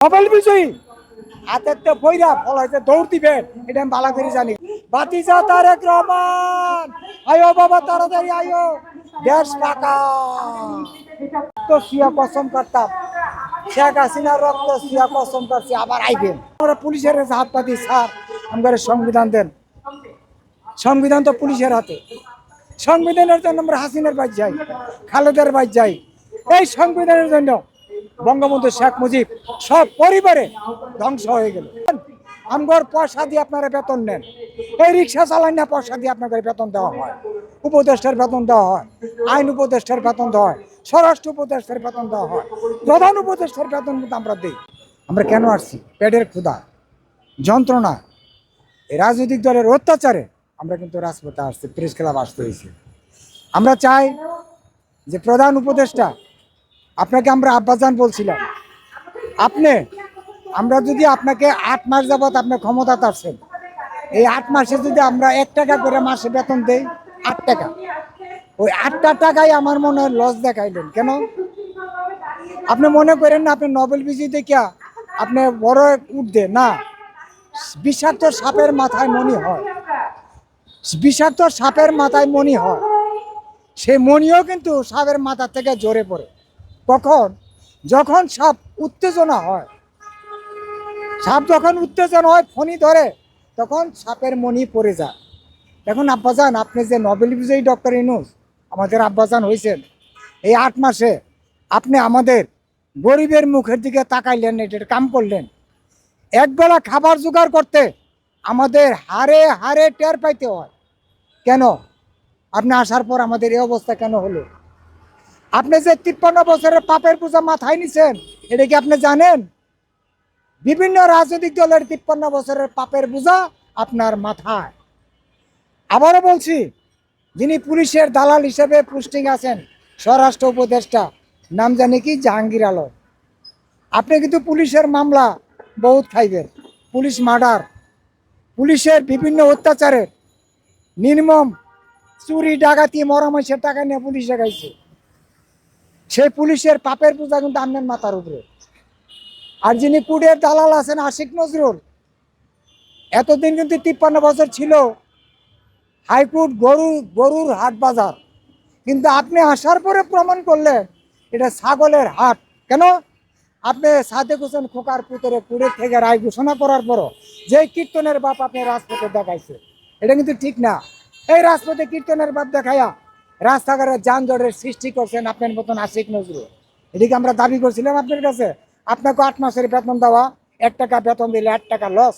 Nobel বিজয়ী। হাতের তো ফইরা ফল হয়েছে দৌড় দিবেন এটা আমি ভালো করে জানি। বাতিজা তারেক রহমান। আয়ো বাবা, তাড়াতাড়ি আয়ো। দেশ ফাঁকা। তো সিয়া কসম করতাম। শেখ হাসিনার রক্ত সিয়া কসম করছি, আবার আইবেন। আমরা পুলিশের কাছে হাত পাতি স্যার আমাদের সংবিধান দেন। সংবিধান তো পুলিশের হাতে। সংবিধানের জন্য আমরা হাসিনার বাদ যাই, খালেদার বাদ যাই। এই সংবিধানের জন্য বঙ্গবন্ধু শেখ মুজিব সব পরিবারে ধ্বংস হয়ে গেল। আমগর পয়সা দিয়ে আপনারা বেতন নেন। এই রিক্সা চালান না পয়সা দিয়ে আপনাকে বেতন দেওয়া হয়। উপদেষ্টার বেতন দেওয়া হয়, আইন উপদেষ্টার বেতন দেওয়া হয়, স্বরাষ্ট্র উপদেষ্টার বেতন দেওয়া হয়, প্রধান উপদেষ্টার বেতন কিন্তু আমরা দিই। আমরা কেন আসছি? পেটের ক্ষুধা, যন্ত্রণা, এই রাজনৈতিক দলের অত্যাচারে আমরা কিন্তু রাজপথে আসছি, প্রেস ক্লাব আসতে হয়েছে। আমরা চাই যে প্রধান উপদেষ্টা আপনাকে আমরা আব্বাজান বলছিলাম। আপনি, আমরা যদি আপনাকে আট মাস যাবৎ আপনার ক্ষমতা আসছেন এই আট মাসে যদি আমরা এক টাকা করে মাসে বেতন দেই, আট টাকা। ওই আটটা টাকায় আমার মনে হয় লস দেখাইলেন। কেন? আপনি মনে করেন না আপনি নোবেল বিজয়ী দেখিয়া আপনি বড় উঠবে না। বিষাক্ত সাপের মাথায় মনি হয়। বিষাক্ত সাপের মাথায় মনি হয়। সেই মনিও কিন্তু সাপের মাথা থেকে জোরে পড়ে। কখন যখন সাপ উত্তেজনা হয়, সাপ যখন উত্তেজনা হয়, ফণি ধরে, তখন সাপের মনি পড়ে যায়। এখন আব্বাজান, আপনি যে নোবেল বিজয়ী ডক্টর ইনুস আমাদের আব্বাজান হয়েছেন, এই আট মাসে আপনি আমাদের গরিবের মুখের দিকে তাকাইলেন, এটার কাম করলেন। একবেলা খাবার জোগাড় করতে আমাদের হারে হারে টের পাইতে হয়। কেন? আপনি আসার পর আমাদের এই অবস্থা কেন হলো? আপনি যে তিপ্পান্ন বছরের পাপের পূজা মাথায় নিছেন, এটা কি আপনি জানেন? বিভিন্ন রাজনৈতিক দলের তিপ্পান্ন বছরের পাপের বোঝা আপনার মাথায়। আবারও বলছি, যিনি পুলিশের দালাল হিসেবে পোস্টিং আছেন, স্বরাষ্ট্র উপদেষ্টা, নাম জানি কি? জাহাঙ্গীর আলম। আপনি কিন্তু পুলিশের মামলা বহুত খাইবেন। Police murder. পুলিশের বিভিন্ন অত্যাচারের নির্মম চুরি, ডাকাতি মরামসের টাকা নিয়ে পুলিশে গাইছে সেই পুলিশের পাপের পূজা কিন্তু আপনার মাথার উপরে। আর যিনি কুড়ের দালাল আছেন আশিক নজরুল, এতদিন কিন্তু তিপ্পান্ন বছর ছিল হাইকোর্ট গরু, গরুর হাট বাজার। কিন্তু আপনি আসার পরে প্রমাণ করলেন এটা ছাগলের হাট। কেন? আপনি সাদেক হোসেন খোকার পুতরে কুড়ে থেকে রায় ঘোষণা করার পরও যে কীর্তনের বাপ আপনি রাজপথে দেখাইছে, এটা কিন্তু ঠিক না। এই রাজপথে কীর্তনের বাপ দেখাইয়া রাস্তাঘাটে যানজটের সৃষ্টি করছেন আপনার মতন আশিক নজরুল। এদিকে আমরা দাবি করছিলাম আপনার কাছে, আপনাকে আট মাসের বেতন দেওয়া, এক টাকা বেতন দিলে আট টাকা লস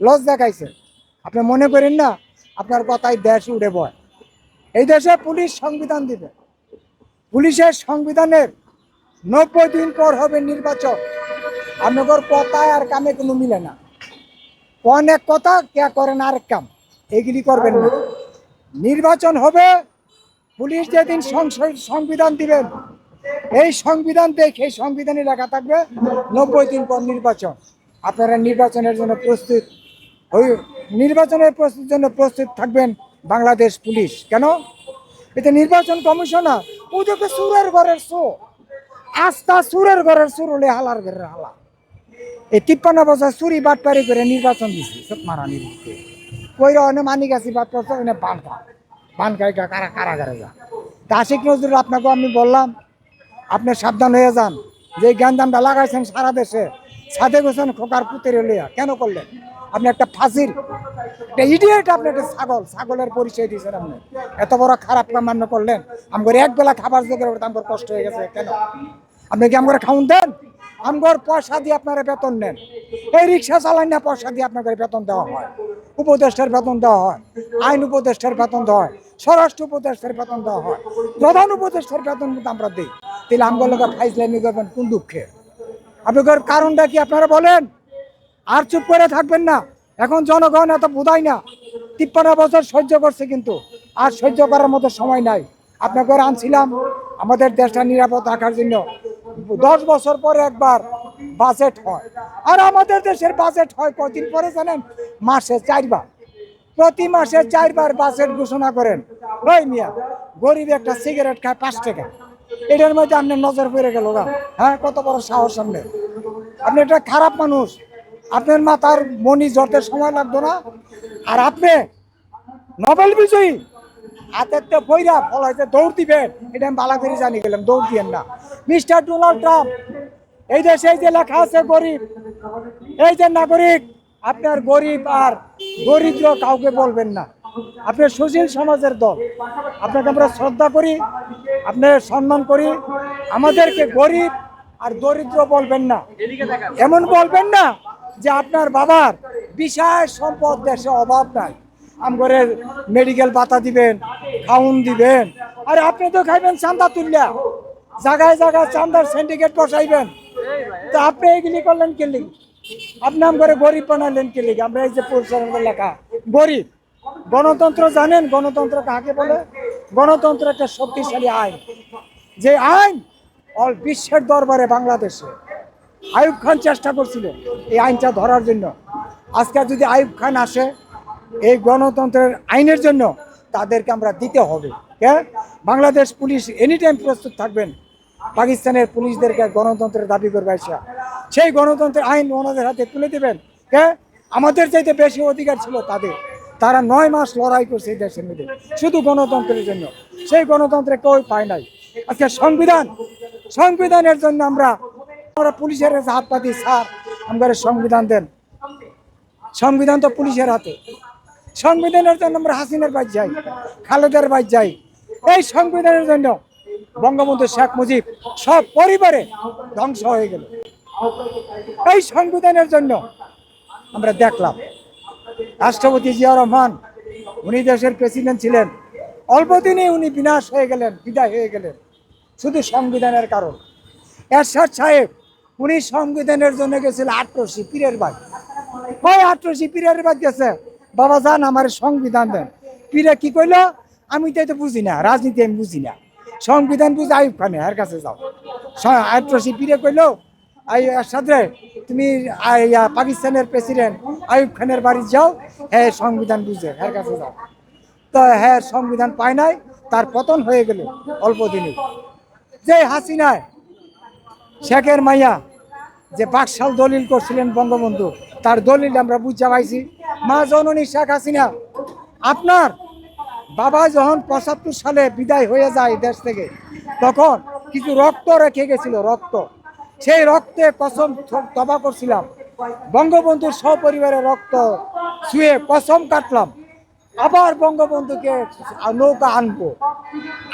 লস দেখাইছে। আপনি মনে করেন না, আপনার কথাই দেশ উড়ে বয়। এই দেশে পুলিশ সংবিধান দিবে। পুলিশের সংবিধানের নব্বই দিন পর হবে নির্বাচন। আপনার কথায় আর কামে কোনো মিলে না। অনেক কথা, কে করেন আরেক কাম। এগুলি করবেন না। নির্বাচন হবে পুলিশ যেদিন সংবিধান দিবেন, এই সংবিধান দেখে সংবিধানে লেখা থাকবে নব্বই দিন পর নির্বাচন। আপনারা নির্বাচনের জন্য প্রস্তুত, ওই নির্বাচনের প্রস্তুতির জন্য প্রস্তুত থাকবেন বাংলাদেশ পুলিশ। কেন? এতে নির্বাচন কমিশনার ওদেরকে সুরের ঘরের শো আস্থা সুরের ঘরের সুর হলে হালার ঘরের হালা। এই তিপ্পান্ন বছর চুরি বাটপারি করে নির্বাচন সব মারা নির্বাচন অনেক মানি গেছি বাদ করছে ওখানে পান খা পান কারা কারাগারে যা তা আশিক নজরুল আপনাকেও আমি বললাম, আপনি সাবধান হয়ে যান। যে জ্ঞানদানটা লাগাইছেন সারা দেশে সাদে গোছেন খোকার পুতের লিয়া কেন করলেন? আপনি একটা ফাঁসির, একটা ইডিয়েট আপনি, একটা ছাগল, ছাগলের পরিচয় দিয়েছেন আপনি। এত বড় খারাপ কামান্য করলেন। আমার এক বেলা খাবার জোগাড় আমার কষ্ট হয়ে গেছে, কেন? আপনি কি আমার খাউন দেন? আমার পয়সা দিয়ে আপনারা বেতন নেন। এই রিক্সা চালান না, পয়সা দিয়ে আপনাকে বেতন দেওয়া হয়। উপদেষ্টার বেতন দেওয়া হয়। আইন উপদেষ্টার বেতন দেওয়া হয়। স্বরাষ্ট্র উপদেষ্টার বেতন দেওয়া হয়। প্রধান উপদেষ্টার বেতন কিন্তু আমরা দিই। তাহলে আমগুলো লোকের ফাইজলামি করবেন কোন দুঃখে? আপনাদের কারণটা কি আপনারা বলেন? আর চুপ করে থাকবেন না। এখন জনগণ এত বোধাই না। তিপ্পান্ন বছর সহ্য করছে কিন্তু। আর সহ্য করার মতো সময় নাই। আপনাকে আনছিলাম আমাদের দেশটা নিরাপদ রাখার জন্য। দশ বছর পরে একবার বাজেট হয়। আর আমাদের দেশের বাজেট হয় কদিন পরে জানেন? মাসে চারবার। প্রতি মাসে চারবার বাজেট ঘোষণা করেন। ওই মিয়া, গরিব একটা সিগারেট খায় পাঁচ টাকা। এটার মধ্যে আপনার নজর পড়ে গেল গা। হ্যাঁ কত বড় সাহস সামনে আপনি একটা খারাপ মানুষ। আপনার মাথার মনি জড়তে সময় লাগতো না। আর আপনি নোবেল বিজয়ী। হাতের তো বইরা ফলাইতে দৌড় দিবেন। এটা আমি বালা করে গেলাম, দৌড় দিয়েন না। মিস্টার ডোনাল্ড ট্রাম্প, এই দেশে এই যে লেখা আছে গরিব, এই যে নাগরিক আপনার গরিব আর দরিদ্র কাউকে বলবেন না। আপনার সুশীল সমাজের দল। আপনাকে আমরা শ্রদ্ধা করি আপনার সম্মান করি। আমাদেরকে গরিব আর দরিদ্র বলবেন না। এমন বলবেন না যে আপনার বাবার বিশাল সম্পদ দেশে অভাব নাই। আমগরে মেডিকেল বাতা দিবেন, খাউন দিবেন। আর আপনি তো খাইবেন চান্দা তুললা জায়গায় জায়গায় চান্দার সিন্ডিকেট বসাইবেন। তো আপনি এগুলি করলেন কে আপনি আমগরে গরিব বানালেন কে লিগে? আমরা এই যে পরিচালনা লেখা। গরিব। গণতন্ত্র জানেন? গণতন্ত্র কাকে বলে? গণতন্ত্র একটা শক্তিশালী আইন। যে আইন অল বিশ্বের দরবারে বাংলাদেশে আইব খান চেষ্টা করছিল এই আইনটা ধরার জন্য। আজকে যদি আইব খান আসে এই গণতন্ত্রের আইনের জন্য, তাদেরকে আমরা দিতে হবে। কে? বাংলাদেশ পুলিশ এনি টাইম প্রস্তুত থাকবেন। পাকিস্তানের পুলিশদেরকে গণতন্ত্রের দাবি করবে আসা সেই গণতন্ত্রের আইন ওনাদের হাতে তুলে দেবেন। কে? আমাদের চাইতে বেশি অধিকার ছিল তাদের। তারা নয় মাস লড়াই করছে এই দেশের মধ্যে, শুধু গণতন্ত্রের জন্য। সেই গণতন্ত্রে কেউ পায় নাই। আজকে সংবিধান, সংবিধানের জন্য আমরা আমরা পুলিশের হাত পাতি স্যার আমাদের সংবিধান দেন। সংবিধান তো পুলিশের হাতে। সংবিধানের জন্য আমরা হাসিনার বাইর যাই, খালেদার বাইর যাই। এই সংবিধানের জন্য বঙ্গবন্ধু শেখ মুজিব সব পরিবারে ধ্বংস হয়ে গেল। এই সংবিধানের জন্য আমরা দেখলাম। রাষ্ট্রপতি জিয়া রহমান, উনি দেশের প্রেসিডেন্ট ছিলেন। অল্প দিনেই উনি বিনাশ হয়ে গেলেন, বিদায় হয়ে গেলেন। শুধু সংবিধানের কারণ। এরশাদ সাহেব, উনি সংবিধানের জন্য গেছিল আটরশি পীরের বাদ ওই আটরশি পীরের বাদ গেছে? বাবা যান আমার সংবিধান দেন। পীরে কি কইলো? আমি তো এটা বুঝি না, রাজনীতি আমি বুঝি না। সংবিধান বুঝি আইব খানে এর কাছে যাও। আটরশি পীরে কইলো আই এরশাদ রে তুমি পাকিস্তানের প্রেসিডেন্ট আইব খানের বাড়ি যাও হ্যাঁ সংবিধান বুঝে এর কাছে যাও। তো হ্যাঁ সংবিধান পায় নাই, তার পতন হয়ে গেল অল্প দিনে। যে হাসিনায়, শেখের মাইয়া, যে বাকশাল দলিল করছিলেন বঙ্গবন্ধু, তার দলিল আমরা বুঝা পাইছি। মা জননী শেখ হাসিনা, আপনার বাবা যখন পঁচাত্তর সালে বিদায় হয়ে যায় দেশ থেকে, তখন কিছু রক্ত রেখে গেছিল, রক্ত। সেই রক্তে কসম তবা করছিলাম। বঙ্গবন্ধুর সপরিবারের রক্ত শুয়ে কসম কাটলাম। আবার বঙ্গবন্ধুকে নৌকা আনব।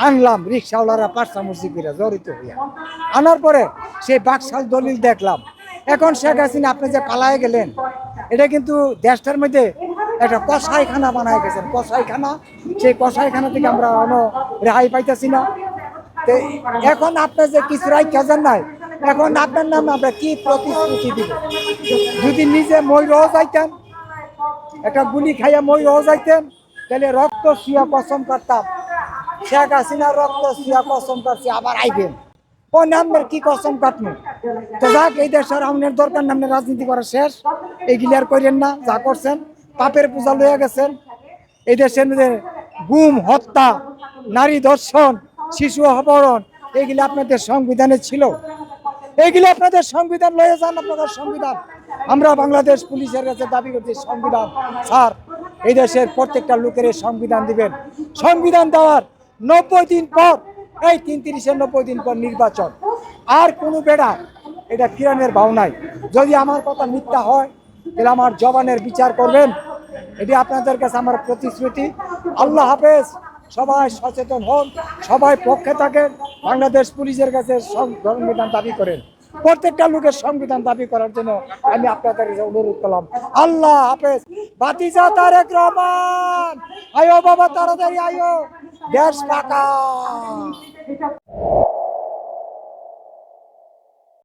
আনলাম, রিক্সাওয়ালারা পাঁচটা মুসিকিরা জড়িত হইয়া। আনার পরে সেই বাকশাল দলিল দেখলাম। এখন শেখ হাসিনা, আপনি যে পালায় গেলেন, এটা কিন্তু দেশটার মধ্যে একটা কষাইখানা বানায় গেছেন। কষাইখানা সেই কষাইখানা থেকে আমরা অন রেহাই পাইতেছি না। এখন আপনার যে কিছু রাই খেজেন নাই এখন আপনার নাম আমরা কি প্রতিশ্রুতি দিব? যদি নিজে ময়ূরও যাইতেন একটা গুলি খাইয়া ময়ূরও যাইতেন তাহলে রক্ত শুয়া কসম করতাম। শেখ হাসিনা রক্ত শুয়া কসম করছে, আবার আইবেন। ও নামের কি কসম কাটনো তো যাক, এই দেশের আমাদের দরকার নামে রাজনীতি করা শেষ। এইগুলি আর করেন না, যা করছেন। পাপের পূজা লইয়া গেছেন। এই দেশের গুম, হত্যা, নারী ধর্ষণ, শিশু অপহরণ, এগুলি আপনাদের সংবিধানে ছিল। এইগুলি আপনাদের সংবিধান লয়ে যান, আপনাদের সংবিধান। আমরা বাংলাদেশ পুলিশের কাছে দাবি করছি, সংবিধান। স্যার, এই দেশের প্রত্যেকটা লোকের সংবিধান দিবেন। সংবিধান দেওয়ার নব্বই দিন পর, এই তিন তিরিশের নব্বই দিন পর নির্বাচন। আর কোনো বেড়া, এটা কিরানের ভাও নাই। যদি আমার কথা মিথ্যা হয়, তাহলে আমার জবানের বিচার করবেন। এটি আপনাদের কাছে আমার প্রতিশ্রুতি। আল্লাহ হাফেজ। সবাই সচেতন হন, সবাই পক্ষে থাকেন। বাংলাদেশ পুলিশের কাছে সংবিধান দাবি করেন। প্রত্যেকটা লোকের সংবিধান দাবি করার জন্য আমি আপনাদের অনুরোধ করলাম। আল্লাহ হাফেজ। বাতিজা তারেক রহমান। আয়ো বাবা, তাড়াতাড়ি আয়ো। দেশ পাকা